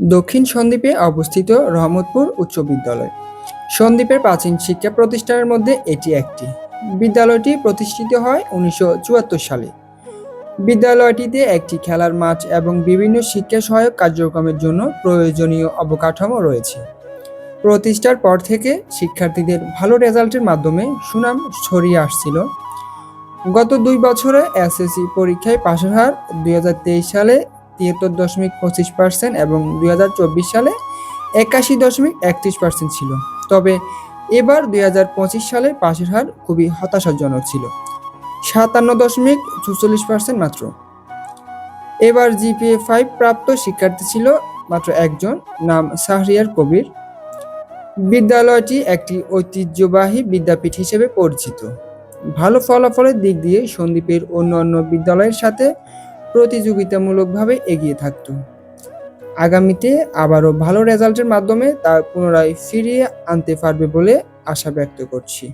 দক্ষিণ সন্দ্বীপে অবস্থিত রহমতপুর উচ্চ বিদ্যালয়। সন্দ্বীপের প্রাচীন শিক্ষা প্রতিষ্ঠানের মধ্যে এটি একটি। বিদ্যালয়টি প্রতিষ্ঠিত হয় উনিশশো চুয়াত্তর সালে। বিদ্যালয়টিতে একটি খেলার মাঠ এবং বিভিন্ন শিক্ষা সহায়ক কার্যক্রমের জন্য প্রয়োজনীয় অবকাঠামো রয়েছে। প্রতিষ্ঠার পর থেকে শিক্ষার্থীদের ভালো রেজাল্টের মাধ্যমে সুনাম ছড়িয়ে আসছিল। গত দুই বছরে এসএসসি পরীক্ষায় পাশের হার দুই হাজার তেইশ সালে তিয়াত্তর দশমিক পঁচিশ পার্সেন্ট এবং দুই হাজার চব্বিশ সালে একাশি দশমিক একত্রিশ পার্সেন্ট ছিল। তবে এবার দুই হাজার পঁচিশ সালে পাশের হার খুবই হতাশাজনক ছিল, সাতান্ন দশমিক চুচল্লিশ পার্সেন্ট মাত্র। এবার জিপিএ ফাইভ প্রাপ্ত শিক্ষার্থী ছিল মাত্র একজন, নাম শাহরিয়ার কবির। বিদ্যালয়টি একটি ঐতিহ্যবাহী বিদ্যাপীঠ হিসেবে পরিচিত। ভালো ফলাফলের দিক দিয়ে সন্দ্বীপের অন্যান্য বিদ্যালয়ের সাথে প্রতিযোগিতামূলকভাবে এগিয়ে থাকত। আগামীতে আবারও ভালো রেজাল্টের মাধ্যমে তা পুনরায় ফিরিয়ে আনতে পারবে বলে আশা ব্যক্ত করছি।